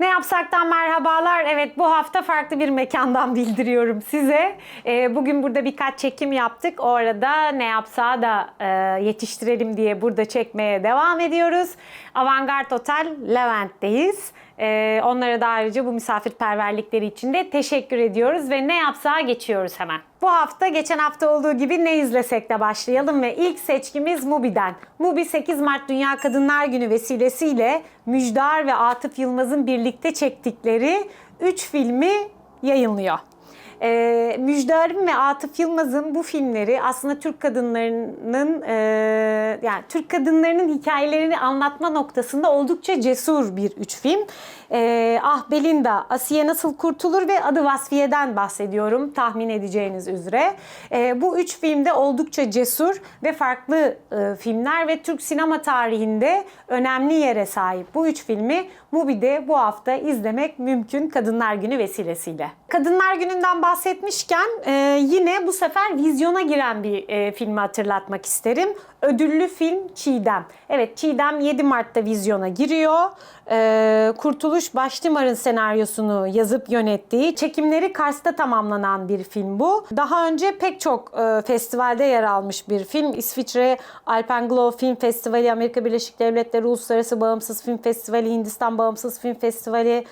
Ne yapsaktan merhabalar. Evet bu hafta farklı bir mekandan bildiriyorum size. Ee, bugün burada birkaç çekim yaptık. O arada ne yapsa da e, yetiştirelim diye burada çekmeye devam ediyoruz. Avantgard Otel Levent'teyiz. Ee, onlara da ayrıca bu misafirperverlikleri için de teşekkür ediyoruz ve ne yapsa geçiyoruz hemen. Bu hafta geçen hafta olduğu gibi ne izlesek de başlayalım ve ilk seçkimiz Mubi'den. Mubi 8 Mart Dünya Kadınlar Günü vesilesiyle Müjdar ve Atıf Yılmaz'ın birlikte çektikleri 3 filmi yayınlıyor. Ee, Müjdar'ın ve Atıf Yılmaz'ın bu filmleri aslında Türk kadınlarının e, yani Türk kadınlarının hikayelerini anlatma noktasında oldukça cesur bir üç film. Ee, ah Belinda, Asiye Nasıl Kurtulur ve Adı Vasfiye'den bahsediyorum tahmin edeceğiniz üzere. Ee, bu üç filmde oldukça cesur ve farklı e, filmler ve Türk sinema tarihinde önemli yere sahip. Bu üç filmi Mubi'de bu hafta izlemek mümkün Kadınlar Günü vesilesiyle. Kadınlar Günü'nden bahsetmişken e, yine bu sefer vizyona giren bir e, filmi hatırlatmak isterim. Ödüllü film Çiğdem. Evet Çiğdem 7 Mart'ta vizyona giriyor. E, Kurtuluş Baştimar'ın senaryosunu yazıp yönettiği, çekimleri Kars'ta tamamlanan bir film bu. Daha önce pek çok e, festivalde yer almış bir film. İsviçre Alpenglow Film Festivali, Amerika Birleşik Devletleri Uluslararası Bağımsız Film Festivali, Hindistan Bağımsız Film Festivali,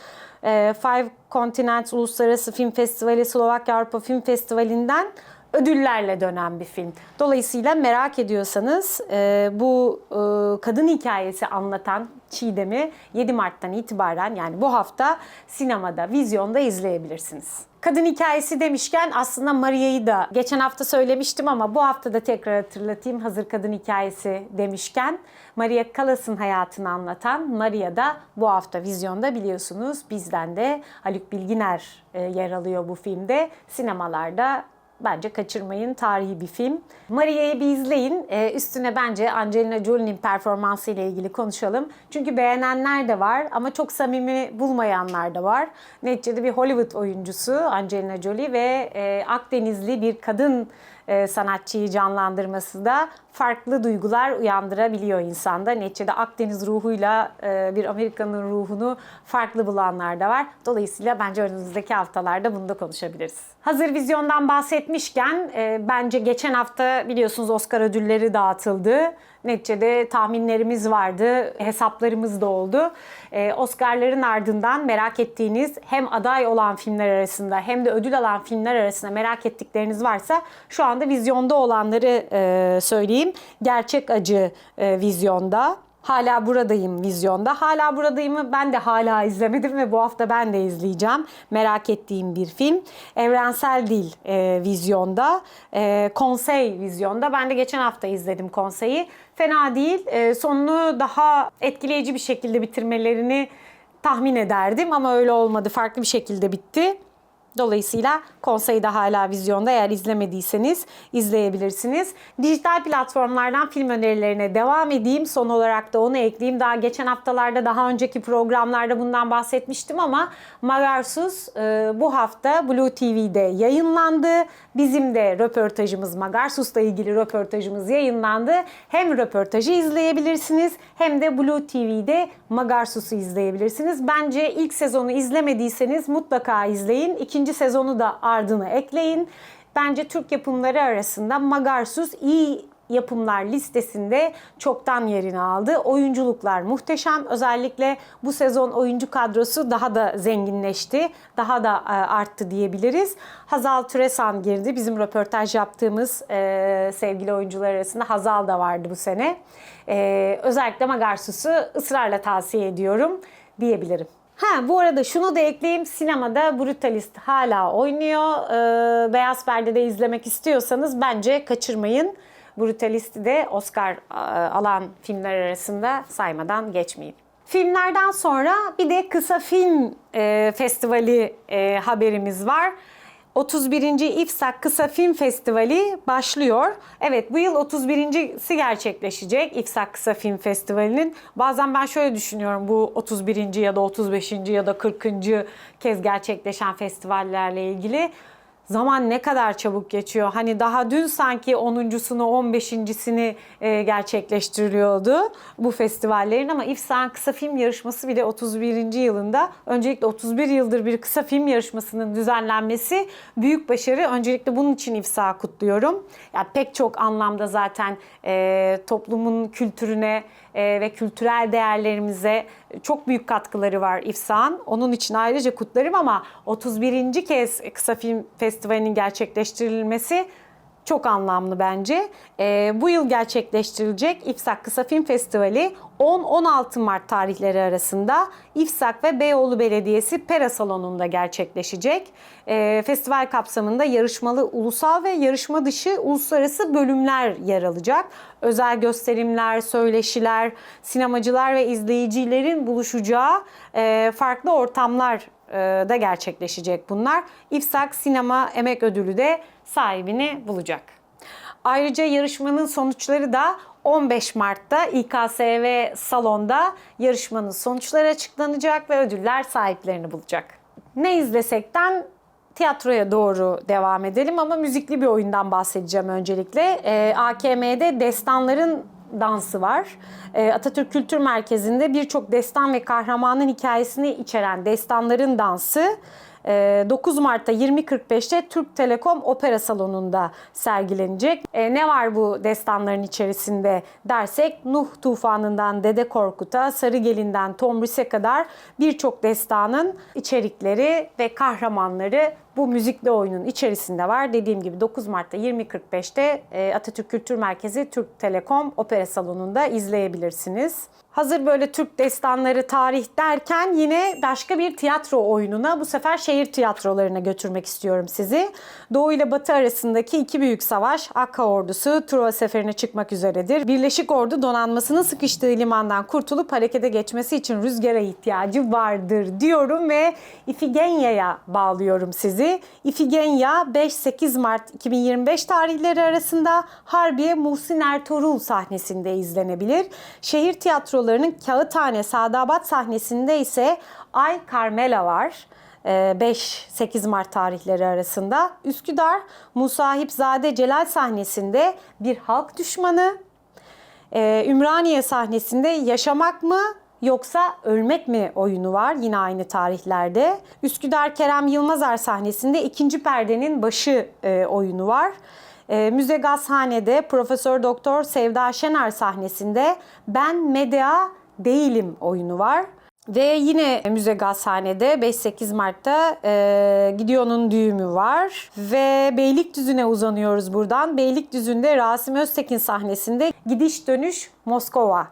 Five Continents Uluslararası Film Festivali, Slovakya Avrupa Film Festivali'nden ödüllerle dönen bir film. Dolayısıyla merak ediyorsanız e, bu e, kadın hikayesi anlatan Çiğdem'i 7 Mart'tan itibaren yani bu hafta sinemada, vizyonda izleyebilirsiniz. Kadın hikayesi demişken aslında Maria'yı da geçen hafta söylemiştim ama bu hafta da tekrar hatırlatayım hazır kadın hikayesi demişken. Maria Callas'ın hayatını anlatan Maria da bu hafta vizyonda biliyorsunuz bizden de Haluk Bilginer e, yer alıyor bu filmde. Sinemalarda Bence kaçırmayın. Tarihi bir film. Maria'yı bir izleyin. Ee, üstüne bence Angelina Jolie'nin performansı ile ilgili konuşalım. Çünkü beğenenler de var ama çok samimi bulmayanlar da var. Neticede bir Hollywood oyuncusu Angelina Jolie ve e, Akdenizli bir kadın e, sanatçıyı canlandırması da farklı duygular uyandırabiliyor insanda. Neticede Akdeniz ruhuyla e, bir Amerikanın ruhunu farklı bulanlar da var. Dolayısıyla bence önümüzdeki haftalarda bunu da konuşabiliriz. Hazır vizyondan bahsetmişken e, bence geçen hafta biliyorsunuz Oscar ödülleri dağıtıldı. Neticede tahminlerimiz vardı, hesaplarımız da oldu. Ee, Oscar'ların ardından merak ettiğiniz hem aday olan filmler arasında hem de ödül alan filmler arasında merak ettikleriniz varsa şu anda vizyonda olanları e, söyleyeyim. Gerçek Acı e, vizyonda. Hala buradayım vizyonda. Hala buradayımı ben de hala izlemedim ve bu hafta ben de izleyeceğim. Merak ettiğim bir film. Evrensel Dil e, vizyonda. E, Konsey vizyonda. Ben de geçen hafta izledim Konsey'i. Fena değil. E, sonunu daha etkileyici bir şekilde bitirmelerini tahmin ederdim ama öyle olmadı. Farklı bir şekilde bitti. Dolayısıyla konsey de hala vizyonda. Eğer izlemediyseniz izleyebilirsiniz. Dijital platformlardan film önerilerine devam edeyim. Son olarak da onu ekleyeyim. Daha geçen haftalarda daha önceki programlarda bundan bahsetmiştim ama Magarsuz e, bu hafta Blue TV'de yayınlandı. Bizim de röportajımız Magarsus'la ilgili röportajımız yayınlandı. Hem röportajı izleyebilirsiniz hem de Blue TV'de Magarsus'u izleyebilirsiniz. Bence ilk sezonu izlemediyseniz mutlaka izleyin. İkinci sezonu da ardına ekleyin. Bence Türk yapımları arasında Magarsus iyi yapımlar listesinde çoktan yerini aldı. Oyunculuklar muhteşem. Özellikle bu sezon oyuncu kadrosu daha da zenginleşti. Daha da e, arttı diyebiliriz. Hazal Türesan girdi. Bizim röportaj yaptığımız e, sevgili oyuncular arasında Hazal da vardı bu sene. E, özellikle Magarsus'u ısrarla tavsiye ediyorum diyebilirim. Ha bu arada şunu da ekleyeyim. Sinemada Brutalist hala oynuyor. Ee, Beyaz Perde'de izlemek istiyorsanız bence kaçırmayın. Brutalist'i de Oscar e, alan filmler arasında saymadan geçmeyin. Filmlerden sonra bir de kısa film e, festivali e, haberimiz var. 31. İFSAK Kısa Film Festivali başlıyor. Evet bu yıl 31.si gerçekleşecek İFSAK Kısa Film Festivali'nin. Bazen ben şöyle düşünüyorum bu 31. ya da 35. ya da 40. kez gerçekleşen festivallerle ilgili. Zaman ne kadar çabuk geçiyor. Hani daha dün sanki 10.sunu 15.sini e, gerçekleştiriliyordu bu festivallerin ama İFSAN Kısa Film Yarışması bile 31. yılında. Öncelikle 31 yıldır bir kısa film yarışmasının düzenlenmesi büyük başarı. Öncelikle bunun için İFSA kutluyorum. Ya pek çok anlamda zaten e, toplumun kültürüne e, ve kültürel değerlerimize çok büyük katkıları var İFSA'nın. Onun için ayrıca kutlarım ama 31. kez Kısa Film Festivali'nin gerçekleştirilmesi çok anlamlı bence. Ee, bu yıl gerçekleştirilecek İFSAK Kısa Film Festivali 10-16 Mart tarihleri arasında İFSAK ve Beyoğlu Belediyesi Pera Salonu'nda gerçekleşecek. Ee, festival kapsamında yarışmalı ulusal ve yarışma dışı uluslararası bölümler yer alacak. Özel gösterimler, söyleşiler, sinemacılar ve izleyicilerin buluşacağı e, farklı ortamlar e, da gerçekleşecek bunlar. İFSAK Sinema Emek Ödülü de sahibini bulacak. Ayrıca yarışmanın sonuçları da 15 Mart'ta İKSV salonda yarışmanın sonuçları açıklanacak ve ödüller sahiplerini bulacak. Ne izlesekten tiyatroya doğru devam edelim ama müzikli bir oyundan bahsedeceğim öncelikle. Ee, AKM'de Destanların dansı var. Ee, Atatürk Kültür Merkezi'nde birçok destan ve kahramanın hikayesini içeren Destanların Dansı e, 9 Mart'ta 20.45'te Türk Telekom Opera Salonu'nda sergilenecek. E, Ne var bu destanların içerisinde dersek Nuh tufanından Dede Korkut'a, Sarıgelin'den Tomris'e kadar birçok destanın içerikleri ve kahramanları bu müzikli oyunun içerisinde var. Dediğim gibi 9 Mart'ta 20.45'te e, Atatürk Kültür Merkezi Türk Telekom Opera Salonu'nda izleyebilirsiniz. Hazır böyle Türk destanları tarih derken yine başka bir tiyatro oyununa bu sefer şehir tiyatrolarına götürmek istiyorum sizi. Doğu ile Batı arasındaki iki büyük savaş Akka ordusu Truva seferine çıkmak üzeredir. Birleşik ordu donanmasının sıkıştığı limandan kurtulup harekete geçmesi için rüzgara ihtiyacı vardır diyorum ve İfigenya'ya bağlıyorum sizi. İfigenya 5-8 Mart 2025 tarihleri arasında Harbiye Muhsin Ertuğrul sahnesinde izlenebilir. Şehir tiyatrolarının Kağıthane Sadabat sahnesinde ise Ay Carmela var. 5-8 Mart tarihleri arasında. Üsküdar Musahipzade Celal sahnesinde bir halk düşmanı. Ee, Ümraniye sahnesinde Yaşamak mı yoksa Ölmek mi oyunu var yine aynı tarihlerde. Üsküdar Kerem Yılmazer sahnesinde ikinci perdenin başı e, oyunu var. E, Müze Gazhane'de Profesör Doktor Sevda Şener sahnesinde Ben Medea Değilim oyunu var. Ve yine Müze Gazhane'de 5-8 Mart'ta e, Gideon'un düğümü var. Ve Beylikdüzü'ne uzanıyoruz buradan. Beylikdüzü'nde Rasim Öztekin sahnesinde Gidiş Dönüş Moskova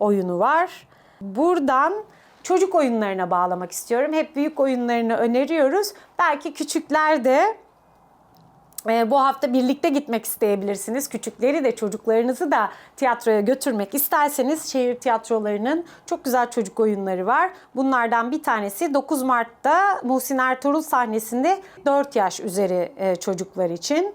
oyunu var. Buradan çocuk oyunlarına bağlamak istiyorum. Hep büyük oyunlarını öneriyoruz. Belki küçükler de e, bu hafta birlikte gitmek isteyebilirsiniz. Küçükleri de çocuklarınızı da tiyatroya götürmek isterseniz şehir tiyatrolarının çok güzel çocuk oyunları var. Bunlardan bir tanesi 9 Mart'ta Muhsin Ertuğrul sahnesinde 4 yaş üzeri e, çocuklar için.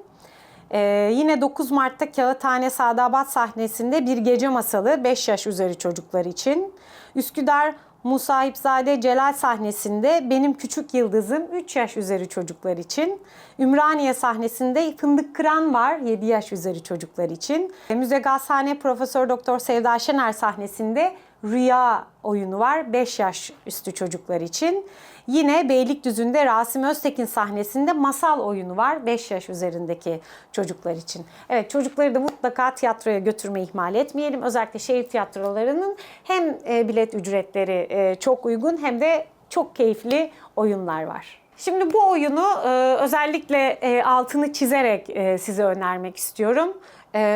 Ee, yine 9 Mart'ta Kağıthane Sadabat sahnesinde bir gece masalı 5 yaş üzeri çocuklar için. Üsküdar Musahipzade Celal sahnesinde Benim Küçük Yıldızım 3 yaş üzeri çocuklar için. Ümraniye sahnesinde Fındık Kıran var 7 yaş üzeri çocuklar için. Müze Gazhane Profesör Doktor Sevda Şener sahnesinde Rüya oyunu var 5 yaş üstü çocuklar için. Yine Beylikdüzü'nde Rasim Öztekin sahnesinde masal oyunu var 5 yaş üzerindeki çocuklar için. Evet çocukları da mutlaka tiyatroya götürmeyi ihmal etmeyelim. Özellikle şehir tiyatrolarının hem e, bilet ücretleri e, çok uygun hem de çok keyifli oyunlar var. Şimdi bu oyunu e, özellikle altını çizerek size önermek istiyorum.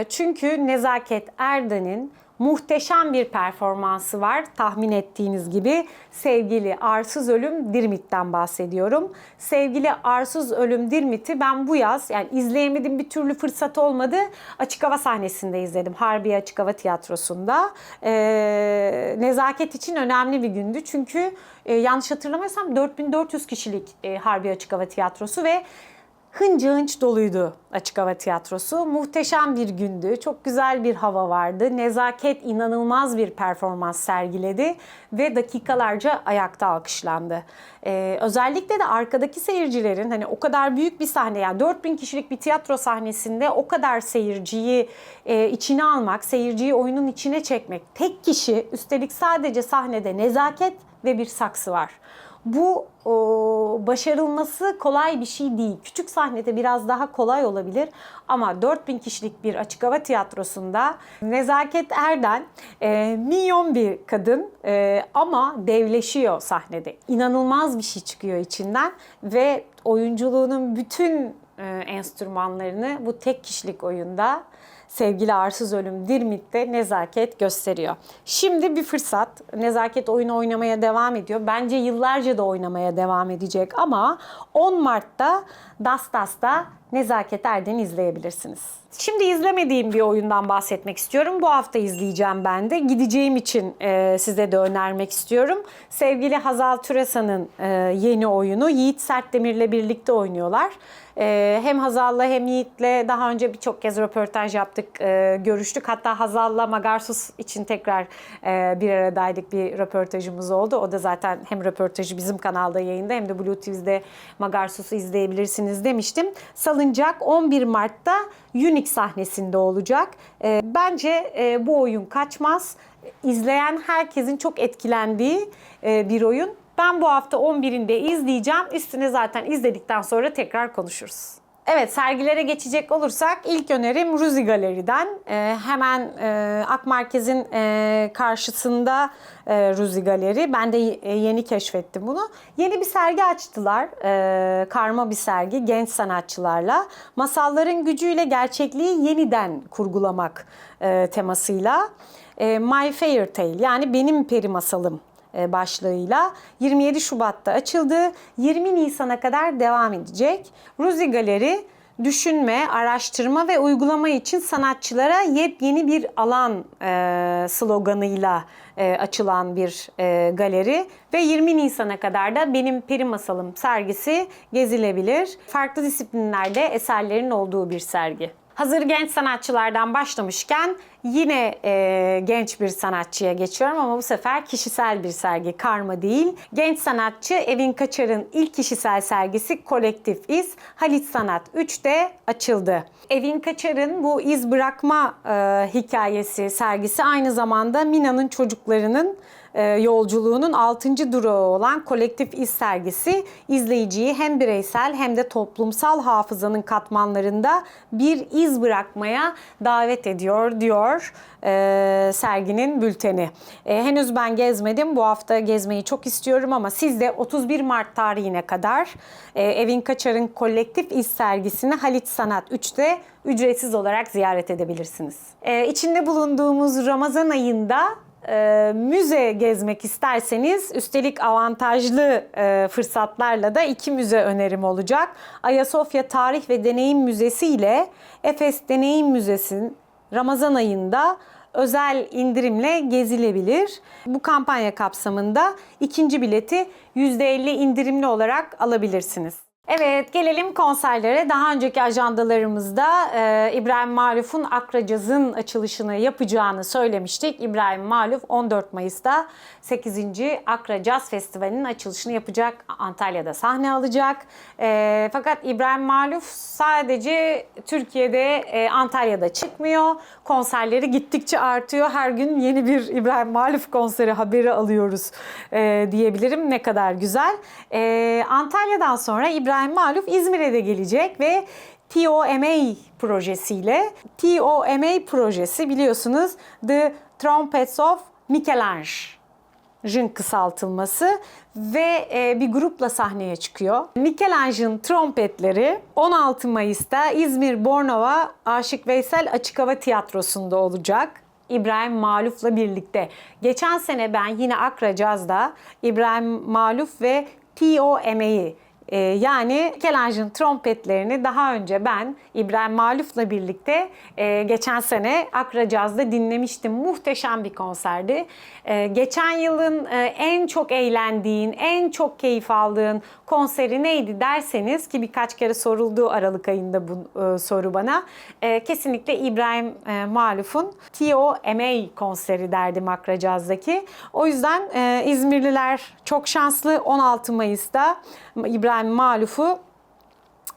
Çünkü Nezaket Erden'in muhteşem bir performansı var. Tahmin ettiğiniz gibi sevgili Arsız Ölüm Dirmit'ten bahsediyorum. Sevgili Arsız Ölüm Dirmit'i ben bu yaz yani izleyemedim bir türlü fırsat olmadı. Açık hava sahnesinde izledim. Harbiye Açık Hava Tiyatrosu'nda. Ee, nezaket için önemli bir gündü. Çünkü e, yanlış hatırlamıyorsam 4400 kişilik e, Harbiye Açık Hava Tiyatrosu ve hınca hınç doluydu Açık Hava Tiyatrosu. Muhteşem bir gündü. Çok güzel bir hava vardı. Nezaket inanılmaz bir performans sergiledi ve dakikalarca ayakta alkışlandı. Ee, özellikle de arkadaki seyircilerin hani o kadar büyük bir sahne yani 4000 kişilik bir tiyatro sahnesinde o kadar seyirciyi e, içine almak, seyirciyi oyunun içine çekmek. Tek kişi üstelik sadece sahnede nezaket ve bir saksı var. Bu o, başarılması kolay bir şey değil. Küçük sahnede biraz daha kolay olabilir ama 4000 kişilik bir açık hava tiyatrosunda Nezaket Erden e, minyon bir kadın e, ama devleşiyor sahnede. İnanılmaz bir şey çıkıyor içinden ve oyunculuğunun bütün e, enstrümanlarını bu tek kişilik oyunda sevgili Arsız Ölüm Dirmit'te nezaket gösteriyor. Şimdi bir fırsat. Nezaket oyunu oynamaya devam ediyor. Bence yıllarca da oynamaya devam edecek ama 10 Mart'ta Das Das'ta Nezaket Erden'i izleyebilirsiniz. Şimdi izlemediğim bir oyundan bahsetmek istiyorum. Bu hafta izleyeceğim ben de. Gideceğim için e, size de önermek istiyorum. Sevgili Hazal Türesan'ın e, yeni oyunu Yiğit Sertdemir'le birlikte oynuyorlar. E, hem Hazal'la hem Yiğit'le daha önce birçok kez röportaj yaptık, e, görüştük. Hatta Hazal'la Magarsus için tekrar e, bir aradaydık bir röportajımız oldu. O da zaten hem röportajı bizim kanalda yayında hem de Blue TV'de Magarsus'u izleyebilirsiniz demiştim. Salıncak 11 Mart'ta Unique sahnesinde olacak. E, bence e, bu oyun kaçmaz. İzleyen herkesin çok etkilendiği e, bir oyun. Ben bu hafta 11'inde izleyeceğim. Üstüne zaten izledikten sonra tekrar konuşuruz. Evet sergilere geçecek olursak ilk önerim Ruzi Galeri'den. Ee, hemen e, Ak Merkez'in e, karşısında e, Ruzi Galeri. Ben de e, yeni keşfettim bunu. Yeni bir sergi açtılar. E, karma bir sergi genç sanatçılarla. Masalların gücüyle gerçekliği yeniden kurgulamak e, temasıyla. E, My Fairy Tale yani benim peri masalım başlığıyla 27 Şubat'ta açıldı. 20 Nisan'a kadar devam edecek. Ruzi Galeri düşünme, araştırma ve uygulama için sanatçılara yepyeni bir alan e, sloganıyla e, açılan bir e, galeri ve 20 Nisan'a kadar da Benim Peri Masalım sergisi gezilebilir. Farklı disiplinlerde eserlerin olduğu bir sergi. Hazır genç sanatçılardan başlamışken yine e, genç bir sanatçıya geçiyorum ama bu sefer kişisel bir sergi, karma değil. Genç sanatçı Evin Kaçar'ın ilk kişisel sergisi Kolektif İz Halit Sanat 3'te açıldı. Evin Kaçar'ın bu iz bırakma e, hikayesi sergisi aynı zamanda Mina'nın çocuklarının e, yolculuğunun 6. durağı olan kolektif iz sergisi izleyiciyi hem bireysel hem de toplumsal hafızanın katmanlarında bir iz bırakmaya davet ediyor diyor e, serginin bülteni. E, henüz ben gezmedim. Bu hafta gezmeyi çok istiyorum ama siz de 31 Mart tarihine kadar e, Evin Kaçar'ın kolektif iz sergisini Halit Sanat 3'te ücretsiz olarak ziyaret edebilirsiniz. E, içinde bulunduğumuz Ramazan ayında e, müze gezmek isterseniz üstelik avantajlı e, fırsatlarla da iki müze önerim olacak. Ayasofya Tarih ve Deneyim Müzesi ile Efes Deneyim Müzesi'nin Ramazan ayında özel indirimle gezilebilir. Bu kampanya kapsamında ikinci bileti %50 indirimli olarak alabilirsiniz. Evet gelelim konserlere. Daha önceki ajandalarımızda e, İbrahim Maluf'un Akracaz'ın açılışını yapacağını söylemiştik. İbrahim Maluf 14 Mayıs'ta 8. Akracaz Festivali'nin açılışını yapacak. Antalya'da sahne alacak. E, fakat İbrahim Maluf sadece Türkiye'de e, Antalya'da çıkmıyor. Konserleri gittikçe artıyor. Her gün yeni bir İbrahim Maluf konseri haberi alıyoruz e, diyebilirim. Ne kadar güzel. E, Antalya'dan sonra İbrahim Maluf İzmir'e de gelecek ve TOMA projesiyle TOMA projesi biliyorsunuz The Trumpets of Michelangelo Jın kısaltılması ve e, bir grupla sahneye çıkıyor. Michelangelo'nun trompetleri 16 Mayıs'ta İzmir Bornova Aşık Veysel Açık Hava Tiyatrosu'nda olacak. İbrahim Maluf'la birlikte. Geçen sene ben yine Akra Caz'da İbrahim Maluf ve TOMA'yı Ee, yani Michelangelo trompetlerini daha önce ben İbrahim Maluf'la birlikte e, geçen sene Akra Caz'da dinlemiştim. Muhteşem bir konserdi. Ee, geçen yılın e, en çok eğlendiğin, en çok keyif aldığın konseri neydi derseniz ki birkaç kere soruldu Aralık ayında bu e, soru bana. E, kesinlikle İbrahim e, Maluf'un T.O.M.A. konseri derdim Akra Caz'daki. O yüzden e, İzmirliler çok şanslı. 16 Mayıs'ta İbrahim Maluf'u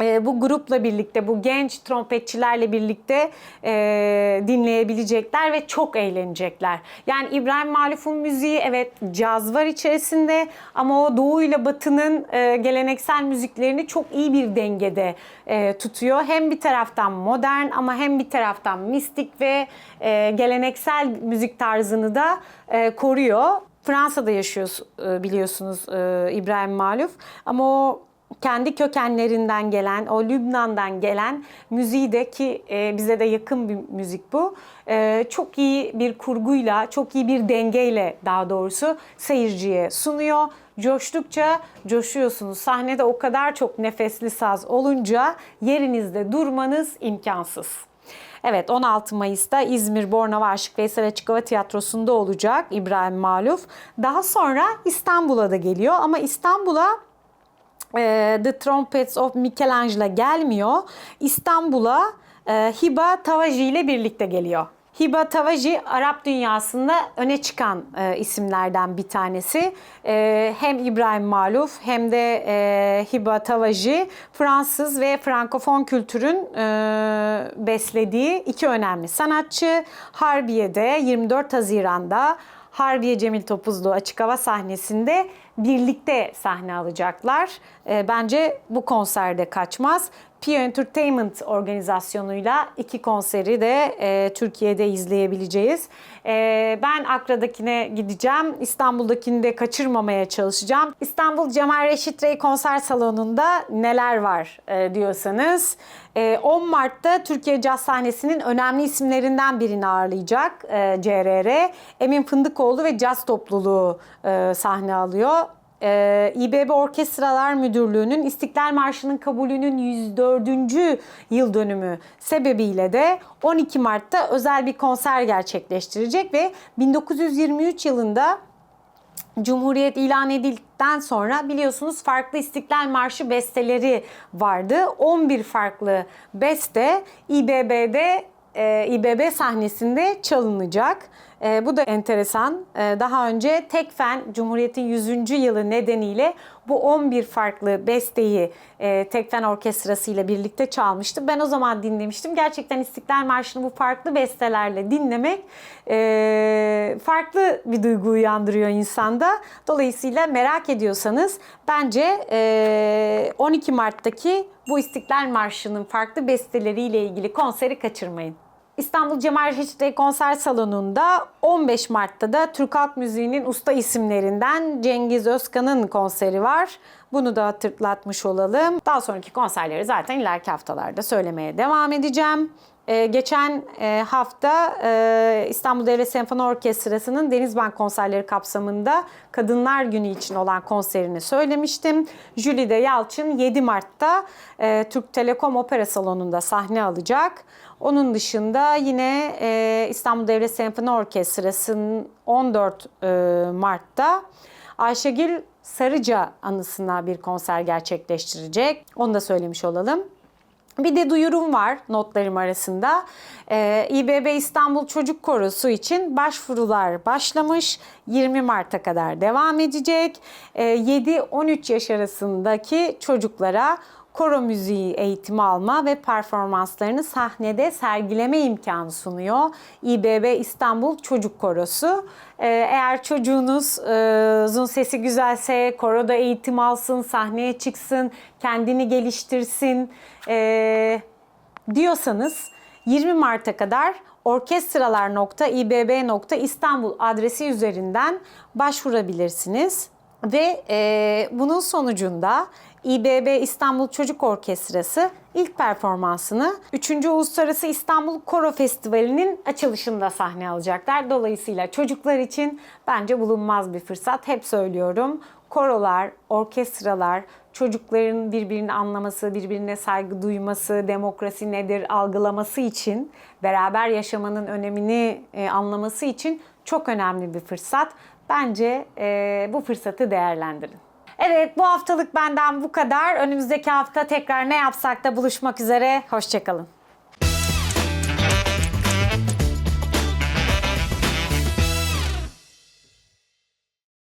e, bu grupla birlikte, bu genç trompetçilerle birlikte e, dinleyebilecekler ve çok eğlenecekler. Yani İbrahim Maluf'un müziği evet caz var içerisinde ama o doğu ile batının e, geleneksel müziklerini çok iyi bir dengede e, tutuyor. Hem bir taraftan modern ama hem bir taraftan mistik ve e, geleneksel müzik tarzını da e, koruyor. Fransa'da yaşıyor e, biliyorsunuz e, İbrahim Maluf ama o kendi kökenlerinden gelen, o Lübnan'dan gelen müziği de ki e, bize de yakın bir müzik bu. E, çok iyi bir kurguyla, çok iyi bir dengeyle daha doğrusu seyirciye sunuyor. Coştukça coşuyorsunuz. Sahnede o kadar çok nefesli saz olunca yerinizde durmanız imkansız. Evet 16 Mayıs'ta İzmir Bornova Aşık Veysel Açık Hava Tiyatrosu'nda olacak İbrahim Maluf. Daha sonra İstanbul'a da geliyor ama İstanbul'a e, The Trumpets of Michelangelo gelmiyor. İstanbul'a e, Hiba Tavaji ile birlikte geliyor. Hiba Tavaji Arap dünyasında öne çıkan e, isimlerden bir tanesi. E, hem İbrahim Maluf hem de e, Hiba Tavaji Fransız ve Frankofon kültürün e, beslediği iki önemli sanatçı. Harbiye'de 24 Haziran'da Harbiye Cemil Topuzlu açık hava sahnesinde birlikte sahne alacaklar. E, bence bu konserde kaçmaz. Pio Entertainment organizasyonuyla iki konseri de e, Türkiye'de izleyebileceğiz. E, ben Akra'dakine gideceğim. İstanbul'dakini de kaçırmamaya çalışacağım. İstanbul Cemal Reşit Rey konser salonunda neler var e, diyorsanız. E, 10 Mart'ta Türkiye Caz sahnesinin önemli isimlerinden birini ağırlayacak e, CRR. Emin Fındıkoğlu ve Caz Topluluğu e, sahne alıyor e, İBB Orkestralar Müdürlüğü'nün İstiklal Marşı'nın kabulünün 104. yıl dönümü sebebiyle de 12 Mart'ta özel bir konser gerçekleştirecek ve 1923 yılında Cumhuriyet ilan edildikten sonra biliyorsunuz farklı İstiklal Marşı besteleri vardı. 11 farklı beste İBB'de e, İBB sahnesinde çalınacak. E, bu da enteresan. E, daha önce Tekfen Cumhuriyet'in 100. yılı nedeniyle bu 11 farklı besteyi e, Tekfen Orkestrası ile birlikte çalmıştı. Ben o zaman dinlemiştim. Gerçekten İstiklal Marşı'nı bu farklı bestelerle dinlemek e, farklı bir duygu uyandırıyor insanda. Dolayısıyla merak ediyorsanız bence e, 12 Mart'taki bu İstiklal Marşı'nın farklı besteleriyle ilgili konseri kaçırmayın. İstanbul Cemal Reşit Konser Salonu'nda 15 Mart'ta da Türk Halk Müziği'nin usta isimlerinden Cengiz Özkan'ın konseri var. Bunu da hatırlatmış olalım. Daha sonraki konserleri zaten ileriki haftalarda söylemeye devam edeceğim. Ee, geçen e, hafta e, İstanbul Devlet Senfoni Orkestrası'nın Denizbank konserleri kapsamında Kadınlar Günü için olan konserini söylemiştim. Jülide Yalçın 7 Mart'ta e, Türk Telekom Opera Salonu'nda sahne alacak. Onun dışında yine İstanbul Devlet Senfoni Orkestrası'nın 14 e, Mart'ta Ayşegül Sarıca anısına bir konser gerçekleştirecek. Onu da söylemiş olalım. Bir de duyurum var notlarım arasında. Ee, İBB İstanbul Çocuk Korosu için başvurular başlamış. 20 Mart'a kadar devam edecek. Ee, 7-13 yaş arasındaki çocuklara koro müziği eğitimi alma ve performanslarını sahnede sergileme imkanı sunuyor. İBB İstanbul Çocuk Korosu. Ee, eğer çocuğunuzun sesi güzelse koroda eğitim alsın, sahneye çıksın, kendini geliştirsin ee, diyorsanız 20 Mart'a kadar orkestralar.ibb.istanbul adresi üzerinden başvurabilirsiniz. Ve e, bunun sonucunda İBB İstanbul Çocuk Orkestrası ilk performansını 3. Uluslararası İstanbul Koro Festivali'nin açılışında sahne alacaklar. Dolayısıyla çocuklar için bence bulunmaz bir fırsat. Hep söylüyorum. Korolar, orkestralar, çocukların birbirini anlaması, birbirine saygı duyması, demokrasi nedir algılaması için, beraber yaşamanın önemini e, anlaması için çok önemli bir fırsat. Bence e, bu fırsatı değerlendirin. Evet bu haftalık benden bu kadar. Önümüzdeki hafta tekrar ne yapsak da buluşmak üzere. Hoşçakalın.